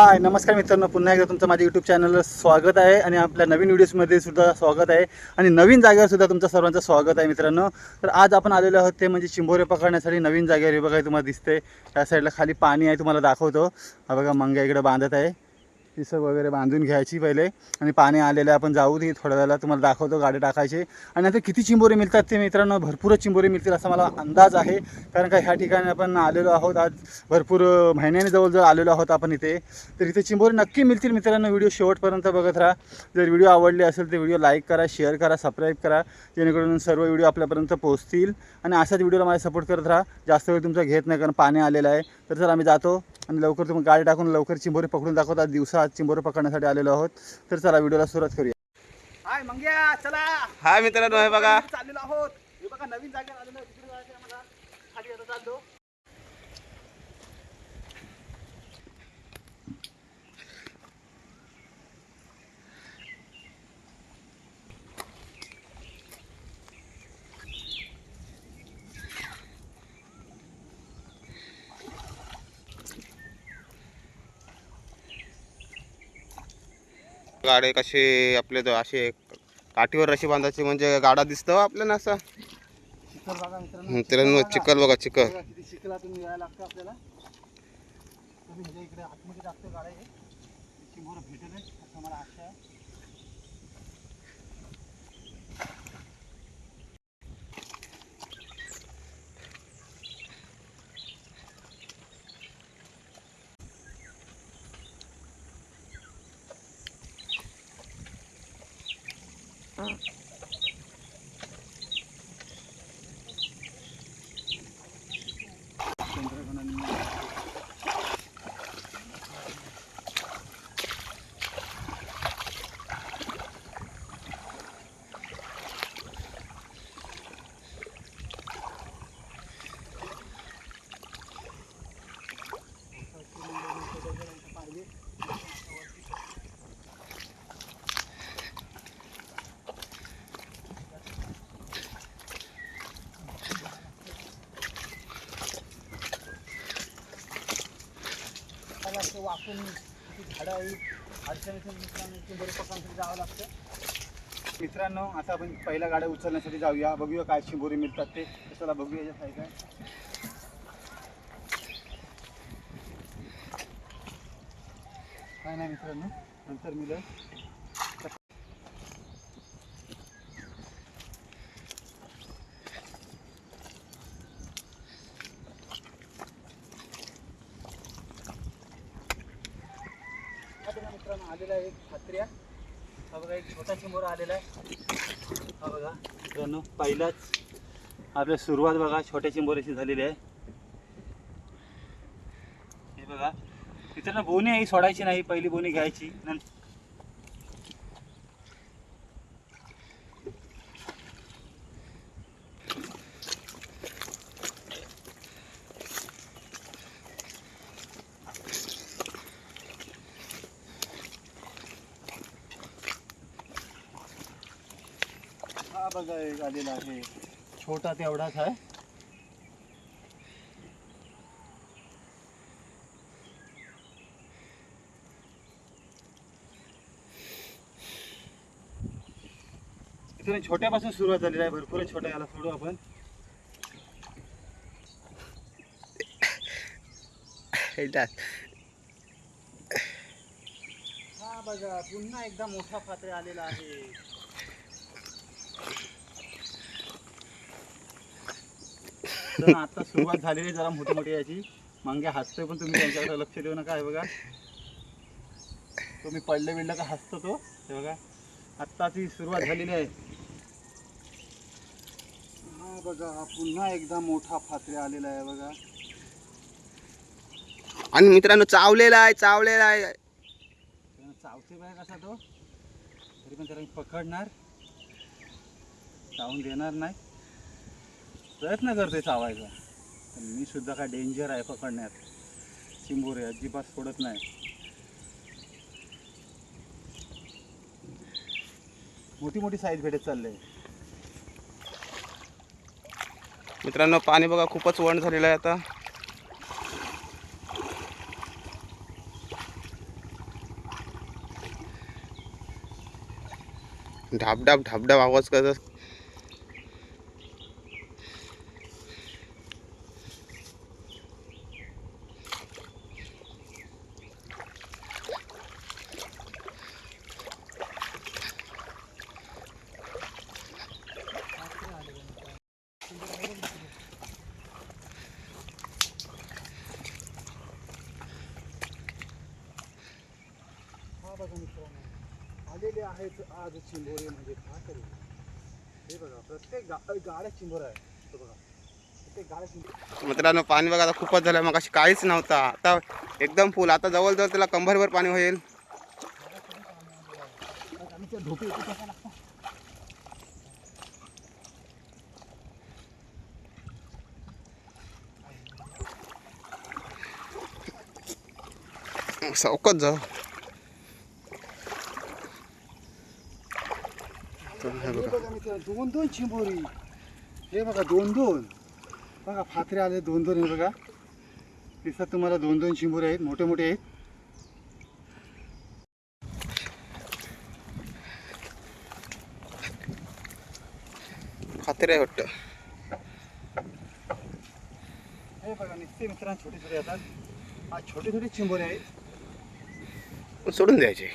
हाय नमस्कार मित्रांनो पुन्हा एकदा तुमचं माझ्या यूट्यूब चॅनलला स्वागत आहे आणि आपल्या नवीन व्हिडिओजमध्ये सुद्धा स्वागत आहे आणि नवीन जागेवर सुद्धा तुमचं सर्वांचं स्वागत आहे मित्रांनो. तर आज आपण आलेलो आहोत ते म्हणजे चिंबोरे पकडण्यासाठी नवीन जागेवर. बघा तुम्हाला दिसते त्या साईडला खाली पाणी आहे तुम्हाला दाखवतो. हा बघा मंग्या इकडे बांधत आहे. पिसं वगैरे बांधून घ्यायची पहिले आणि पाणी आलेलं आहे आपण जाऊ दे थोड्या वेळेला तुम्हाला दाखवतो गाडी टाकायची. आणि आता किती चिंबोरे मिळतात ते मित्रांनो भरपूरच चिंबोरे मिळतील असा मला अंदाज आहे. कारण का ह्या ठिकाणी आपण आलेलो आहोत आज भरपूर महिन्याने जवळजवळ आलेलो आहोत आपण इथे. तर इथे चिंबोरे नक्की मिळतील मित्रांनो व्हिडिओ शेवटपर्यंत बघत राहा. जर व्हिडिओ आवडले असेल तर व्हिडिओ लाईक करा शेअर करा सबस्क्राईब करा. जेणेकरून सर्व व्हिडिओ आपल्यापर्यंत पोहोचतील. आणि अशाच व्हिडिओला मला सपोर्ट करत राहा. जास्त वेळ तुमचा घेत नाही कारण पाणी आलेलं आहे. तर सर आम्ही जातो आणि लवकर तुम्ही गाडी टाकून लवकर चिंबोरे पकडून दाखवतात आज चिंबोरे पकडण्यासाठी आलेलो आहोत. तर चला व्हिडिओला सुरुवात करूया. हाय मंग्या चला. हाय मित्रांनो हे बघा. चाललेलो आहोत. हे बघा नवीन जागेवर आलेलो आहे. तिकडे जायचं आहे आम्हाला. खाली आता चाललो. गाडे कसे आपले असे काठीवर रशी बांधायची म्हणजे गाडा दिसतो आपल्याला असा. मित्रांनो. चिखल बघा चिखल. आपल्याला तुम्ही ह्याच्या इकडे आतमध्ये टाकतो गाड्या हे चिंबोरं भेटेल असं मला आशा आहे चंद्रगणाने त्याला वाकून झाडं आहे अडचणीतून मित्रांनो बरेच बरे जावं लागतं. मित्रांनो आता आपण पहिल्या गाड्या उचलण्यासाठी जाऊया. बघूया काय शिंबोरी मिळतात ते. चला बघूया याच्या काय काय. काय नाही मित्रांनो नंतर मिळेल हा बघा मित्रांनो आलेला आहे एक खात्र्या हा बघा एक छोटा चिंबोरा आलेला आहे. हा बघा मित्रांनो पहिलाच आपल्या सुरुवात बघा छोट्या चिंबोऱ्याची झालेली आहे. हे बघा मित्रांनो बोनी ही सोडायची नाही पहिली बोनी घ्यायची. नंतर बघा एक आलेला आहे. छोटा तेवढाच आहे. इथून छोट्यापासून सुरुवात झालेली आहे. भरपूर छोट्या याला सोडू आपण. हा बघा पुन्हा एकदा मोठा पात्रे आलेला आहे. तर आता सुरुवात झालेली आहे जरा मोठी मोठी याची. मागे हसतोय पण तुम्ही त्यांच्याकडे लक्ष देऊ नका हे बघा. तुम्ही पडले बिडलं का हसतो तो हे बघा. आत्ताची सुरुवात झालेली आहे. हा बघा पुन्हा एकदा मोठा फात्रे आलेला आहे बघा. आणि मित्रांनो चावलेला आहे चावलेला आहे. चावते बघा कसा तो. तरी पण त्याला पकडणार. चावून देणार नाही. प्रयत्न करते चावायचा. पण मी सुद्धा काय डेंजर आहे पकडण्यात. चिंबोरे अजिबात सोडत नाही. मोठी मोठी साईज भेटत चालले. मित्रांनो पाणी बघा खूपच वण झालेलं आहे आता. ढाबढाब ढाबढाब आवाज करत बघा मित्रांनो. आलेले आहेत आज चिंबोरे म्हणजे काय करू हे बघा प्रत्येक गा गाड्या चिंबोर आहे हे बघा. प्रत्येक गाड्या चिंबोर मित्रांनो पाणी बघा आता खूपच झालं. मग अशी काहीच नव्हता. आता एकदम फुल आता जवळजवळ त्याला कंबरभर पाणी होईल. लागतात सावकत जाऊ तर हे बघा दोन दोन चिंबोरी हे बघा दोन दोन बघा फात्रे आले दोन दोन हे बघा दिसतात तुम्हाला दोन दोन चिंबोरे आहेत मोठे मोठे आहेत आहे वाटतं हे बघा निश्चित मित्रांनो छोटे छोटे येतात हा छोटे छोटे चिंबोरे आहेत सोडून द्यायचे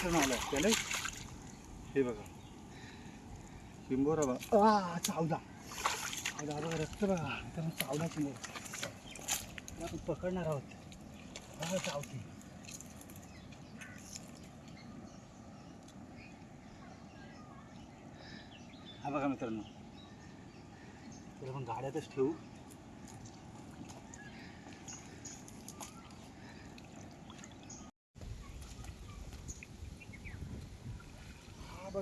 मित्रांनो आलं त्याला हे बघा चिंबोरा बघा आ चावला. चावला बघा रक्त बघा तर चावला चिंबोरा आपण पकडणार आहोत. बघा चावते. हा बघा मित्रांनो. तर आपण गाड्यातच ठेवू.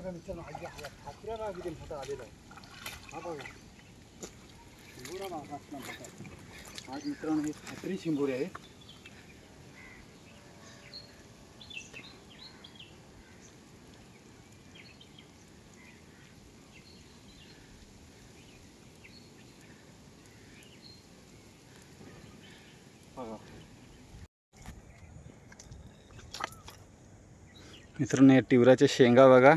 बघा मित्रांनो आजी हा ठाकऱ्या बघा मोठा आलेला आहे हा बघा शिंबोरा बघा मोठा आज मित्रांनो हे मित्रांनो या टिवराच्या शेंगा बघा.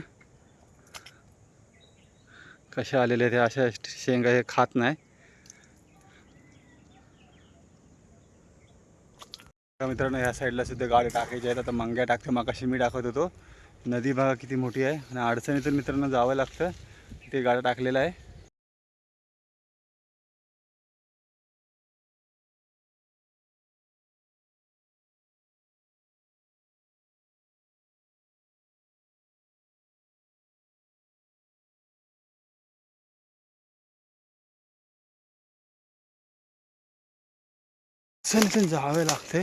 कशा आलेल्या आहेत अशा शेंगा हे खात नाही. मित्रांनो ह्या साईडला सुद्धा गाडी टाकायची आहेत आता मंग्या टाकते मग कशी मी टाकत होतो. नदी भागा किती मोठी आहे. आणि अडचणीतून मित्रांनो जावं लागतं. ते गाड्या टाकलेलं आहे. अडचणीतून जावे लागते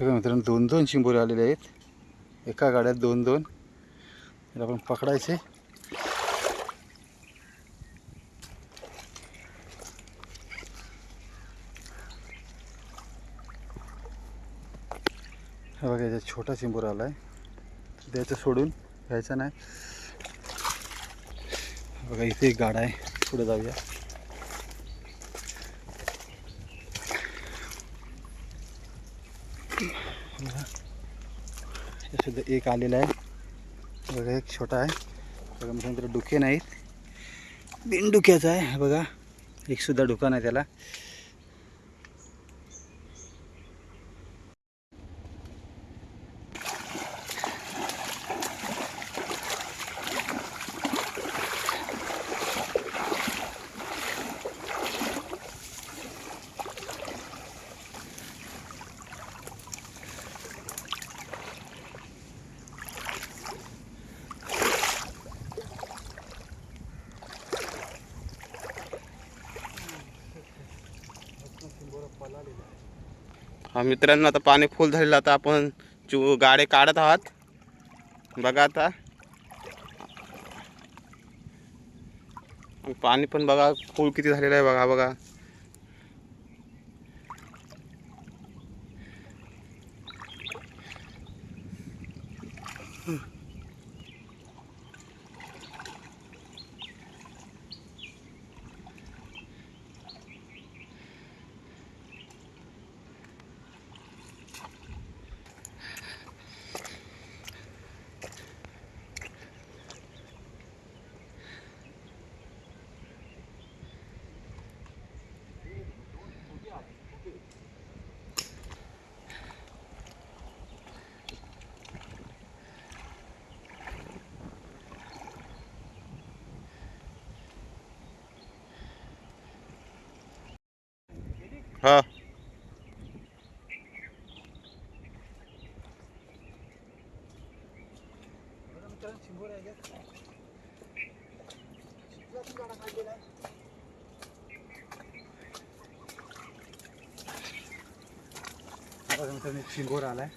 मित्रांनो दोन दोन शिंबोरे आलेले आहेत एका गाड्यात दोन दोन आपण पकडायचे हा बघा याच्यात छोटा चिंबूर आला आहे द्यायचं सोडून घ्यायचा नाही. बघा इथे एक गाडा आहे. पुढे जाऊया. सुद्धा एक आलेला आहे. बघा एक छोटा आहे. बघा म्हणजे डुके नाहीत. बिनडुक्याचा आहे बघा. एकसुद्धा डुका नाही त्याला. मित्रांनो आता पाणी फुल झालेलं आता आपण चू गाडे काढत आहात. बघा आता. पाणी पण बघा फुल किती झालेलं आहे. बघा बघा. हा. आहे मित्रांनो शिंगोर आलाय.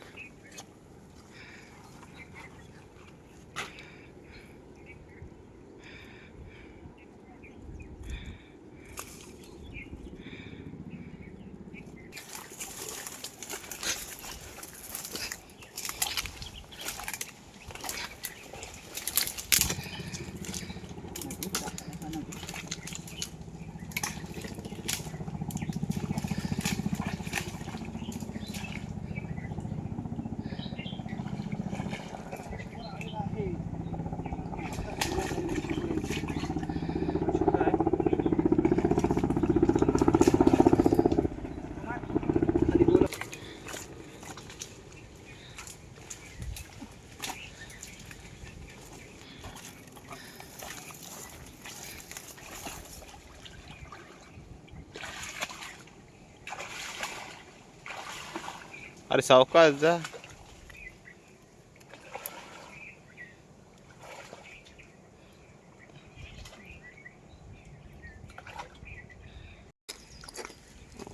अरे सावकाश जा.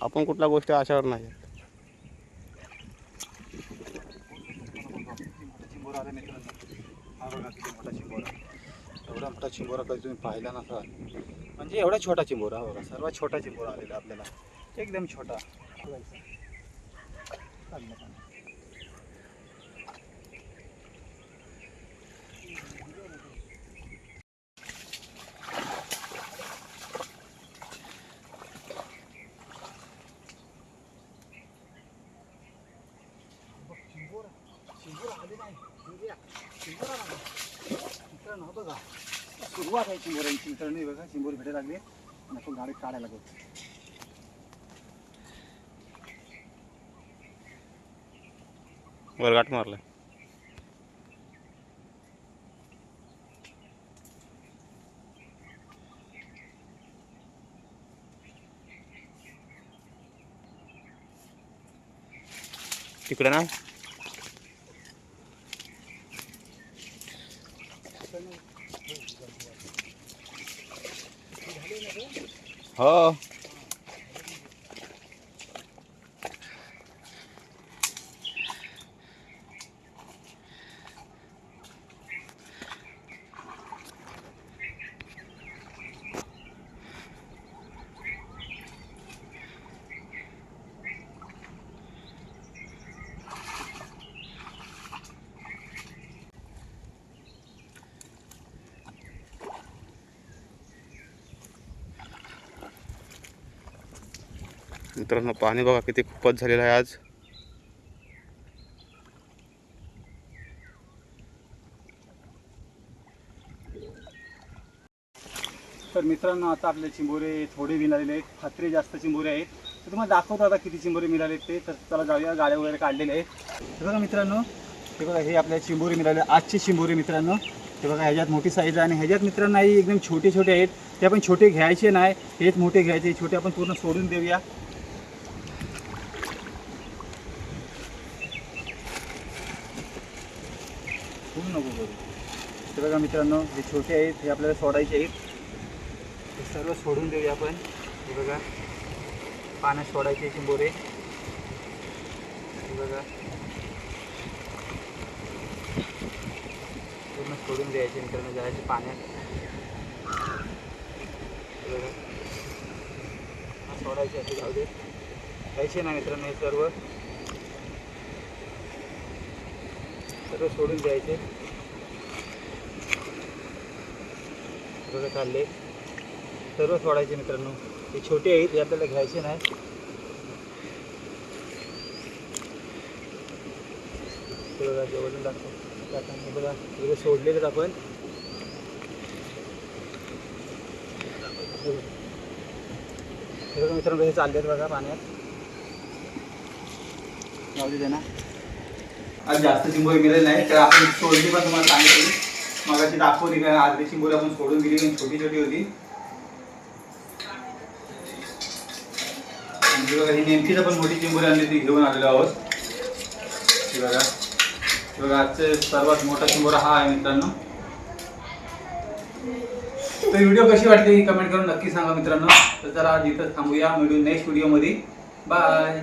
आपण कुठल्या गोष्टी आशावर नाही मोठा चिंबोरा एवढा मोठा चिंबोरा कधी तुम्ही पाहिला नसाल? म्हणजे एवढा छोटा चिंबोरा हो बघा सर्वात छोटा चिंबोरा आलेला आपल्याला. एकदम छोटा. बघायचा. आला. सुरुवात आहे चिंबोऱ्यांची मित्रांनो नाही बघा चिंबोरी भेटायला लागले आणि आपण गाडी काढायला लागतो वरगाट मारलाय. तिकडे ना. हो. मित्रांनो पाणी बघा किती खूपच झालेलं आहे आज. तर मित्रांनो आता आपले चिंबोरे थोडे मिळालेले आहेत. खात्री जास्त चिंबोरे आहेत. तर तुम्हाला दाखवतो आता किती चिंबोरे मिळाले ते. तर चला जाऊया गाड्या वगैरे काढलेले आहेत. हे बघा मित्रांनो हे बघा हे आपल्या चिंबोरे मिळाले आजचे चिंबोरे मित्रांनो. हे बघा ह्याच्यात मोठी साईज आहे आणि ह्याच्यात मित्रांनो एकदम छोटे छोटे आहेत. ते आपण छोटे घ्यायचे नाही हेच मोठे घ्यायचे छोटे आपण पूर्ण सोडून देऊया. खूप नको करू. ते बघा मित्रांनो हे छोटे आहेत हे आपल्याला सोडायचे आहेत. हे सर्व सोडून देऊया आपण. हे बघा पाण्यात सोडायचे चिंबोरे हे बघा. पूर्ण सोडून द्यायचे मित्रांनो जायचे पाण्यात बघा. सोडायचे असे जाऊ दे. द्यायचे ना मित्रांनो हे सर्व. सर्व सोडून द्यायचे. बघा चालले. सर्व सोडायचे मित्रांनो. हे छोटे आहेत हे आपल्याला घ्यायचे नाही. बघा जवळून दाखव बघा सगळे सोडलेलेत आपण. मित्रांनो हे चाललेत बघा पाण्यात. जाऊ दे आज जास्त चिंबोरी मिळेल नाही तर आपण सोडली पण तुम्हाला सांगितली. मग अशी दाखवली का आज चिंबोरी आपण सोडून दिली पण छोटी छोटी होती. ही बघा नेमकीच आपण मोठी चिंबोरी आणली ती घेऊन आलेलो आहोत. बघा. बघा आजचे सर्वात मोठा चिंबोरा हा आहे मित्रांनो. तर व्हिडिओ कशी वाटली कमेंट करून नक्की सांगा मित्रांनो. तर जरा आज इथं थांबूया. मिळून नेक्स्ट व्हिडिओमध्ये. बाय.